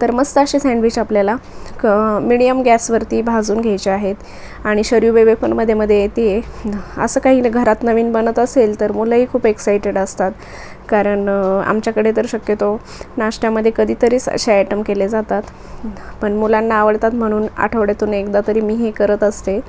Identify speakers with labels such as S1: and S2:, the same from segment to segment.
S1: तर मस्त असे सँडविच आपल्याला क मिडियम गॅसवरती भाजून घ्यायचे आहेत. आणि शरीर बेबे पण मध्ये मध्ये येते. असं काही घरात नवीन बनत असेल तर मुलंही खूप एक्साइटेड असतात. कारण आमच्याकडे तर शक्यतो नाश्त्यामध्ये कधीतरीच असे आयटम केले जातात. पण मुलांना आवडतात म्हणून आठवड्यातून एकदा तरी मी हे करत असते.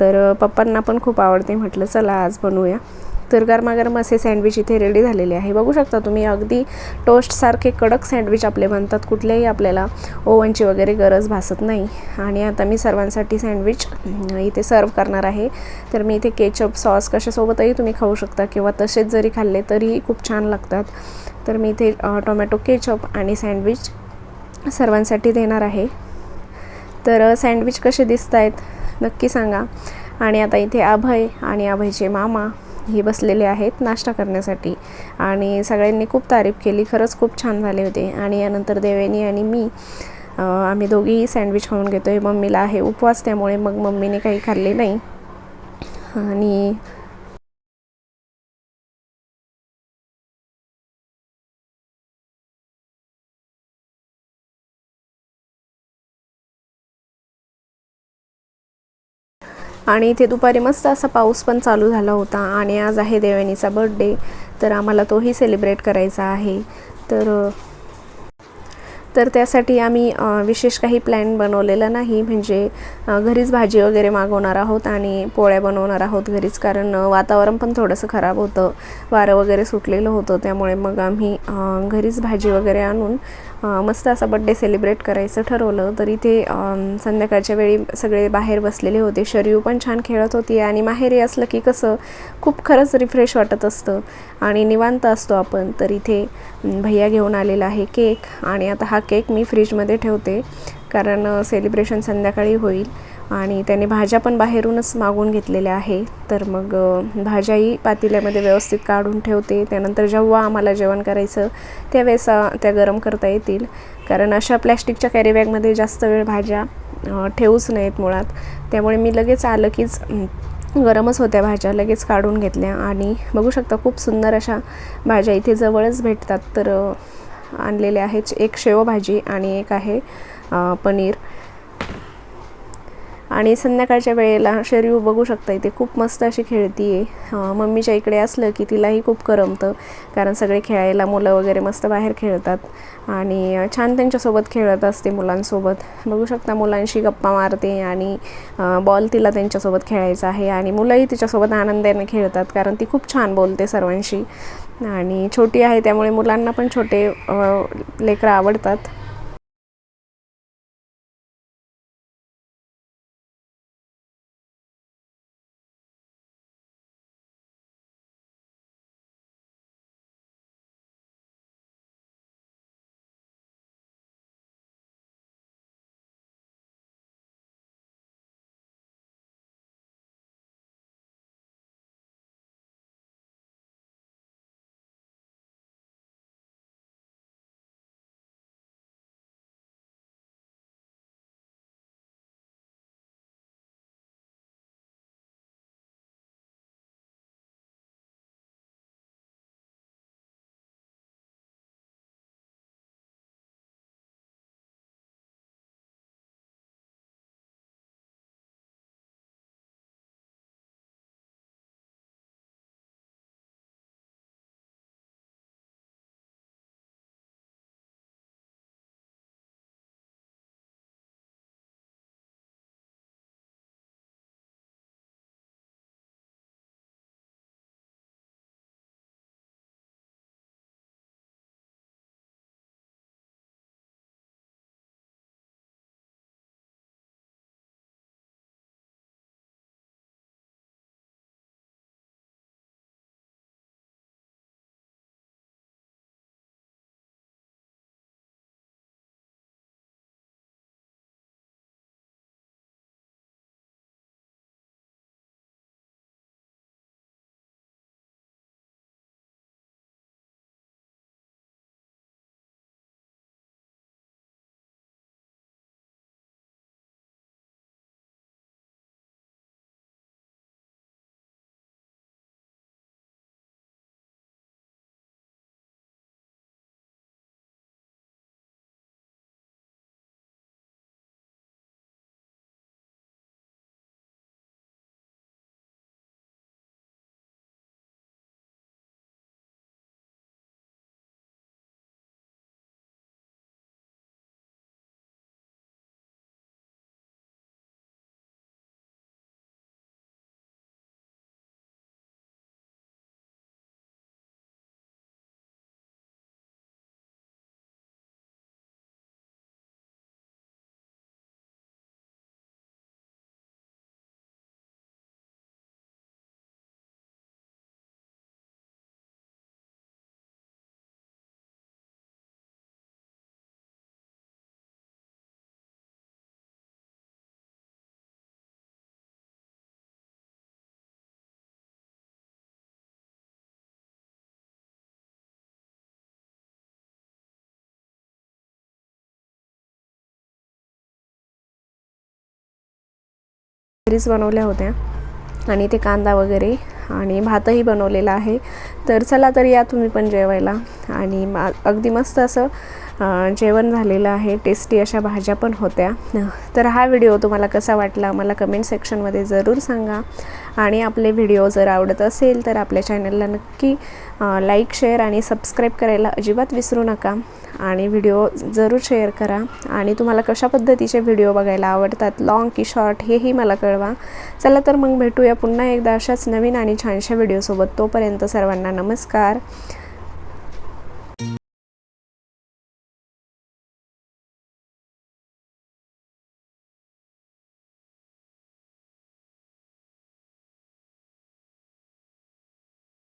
S1: तर पप्पांना पण खूप आवडते. म्हटलं चला आज बनवूया. तर गरमागरम असे सँडविच इथे रेडी झालेले आहे. बघू शकता तुम्ही अगदी टोस्टसारखे कडक सँडविच आपले बनतात. कुठल्याही आपल्याला ओव्हनची वगैरे गरज भासत नाही. आणि आता मी सर्वांसाठी सँडविच इथे सर्व करणार आहे. तर मी इथे केचप सॉस कशासोबतही तुम्ही खाऊ शकता किंवा तसेच जरी खाल्ले तरीही खूप छान लागतात. तर मी इथे टोमॅटो केचप आणि सँडविच सर्वांसाठी देणार आहे. तर सँडविच कसे दिसत आहेत नक्की सांगा. आणि आता इथे अभय आणि अभयचे मामा हे बसलेले आहेत नाश्ता करण्यासाठी. आणि सगळ्यांनी खूप तारीफ केली. खरंच खूप छान झाले होते. आणि यानंतर देवेनी आणि मी आम्ही दोघीही सँडविच खाऊन घेतो आहे मम्मीला आहे उपवास त्यामुळे मग मम्मीने काही खाल्ले नाही. आणि आणि इथे दुपारी मस्त असा पाऊस पण चालू झाला होता आणि आज आहे देवयानीचा बर्थडे तर आम्हाला तोही सेलिब्रेट करायचा आहे. तर तर त्यासाठी आम्ही विशेष काही प्लॅन बनवलेला नाही. म्हणजे घरीच भाजी वगैरे मागवणार आहोत आणि पोळ्या बनवणार आहोत घरीच कारण वातावरण पण थोडंसं खराब होतं. वारं वगैरे सुटलेलं होतं त्यामुळे मग आम्ही घरीच भाजी वगैरे आणून मस्त असा बड्डे सेलिब्रेट करायचं ठरवलं. तर इथे संध्याकाळच्या वेळी सगळे बाहेर बसलेले होते. शरीव पण छान खेळत होती आणि माहेरी असलं की कसं खूप खरंच रिफ्रेश वाटत असतं. आणि निवांत असतो आपण. तर इथे भैया घेऊन आलेला आहे केक आणि आता हा केक मी फ्रीजमध्ये ठेवते. कारण सेलिब्रेशन संध्याकाळी होईल. आणि त्याने भाज्या पण बाहेरूनच मागून घेतलेल्या आहे. तर मग भाज्याही पातेल्यामध्ये व्यवस्थित काढून ठेवते. त्यानंतर जेव्हा आम्हाला जेवण करायचं त्यावेळेस त्या गरम करता येतील. कारण अशा प्लॅस्टिकच्या कॅरीबॅगमध्ये जास्त वेळ भाज्या ठेवूच नयेत मुळात. त्यामुळे मी लगेच आलं कीच गरमच होत्या भाज्या लगेच काढून घेतल्या. आणि बघू शकता खूप सुंदर अशा भाज्या इथे जवळच भेटतात. तर आणलेल्या आहेत एक शेवभाजी आणि एक आहे पनीर. आणि संध्याकाळच्या वेळेला शरीर बघू शकता इथे खूप मस्त अशी खेळती आहे मम्मीच्या इकडे असलं की तिलाही खूप करमतं कारण सगळे खेळायला मुलं वगैरे मस्त बाहेर खेळतात आणि छान त्यांच्यासोबत खेळत असते मुलांसोबत. बघू शकता मुलांशी गप्पा मारते आणि बॉल तिला त्यांच्यासोबत खेळायचा आहे आणि मुलंही तिच्यासोबत आनंदाने खेळतात कारण ती खूप छान बोलते सर्वांशी. आणि छोटी आहे त्यामुळे मुलांना पण छोटे लेकरं आवडतात. घरीच बनवल्या होत्या आणि ते कांदा वगैरे आणि भातही बनवलेला आहे. तर चला तर या तुम्ही पण जेवायला. आणि मा अगदी मस्त असं जेवण झालेलं आहे. टेस्टी अशा भाज्या पण होत्या. तर हा व्हिडिओ तुम्हाला कसा वाटला मला कमेंट सेक्शनमध्ये ज़रूर सांगा. आणि आपले व्हिडिओ जर आवडत असेल तर आपल्या चॅनलला नक्की लाईक शेअर आणि सबस्क्राईब करायला अजिबात विसरू नका. आणि व्हिडिओ जरूर शेअर करा. आणि तुम्हाला कशा पद्धतीचे व्हिडिओ बघायला आवडतात लाँग की शॉर्ट हेही मला कळवा. चला तर मग भेटूया पुन्हा एकदा अशाच नवीन आणि छानशा व्हिडिओसोबत तोपर्यंत सर्वांना नमस्कार.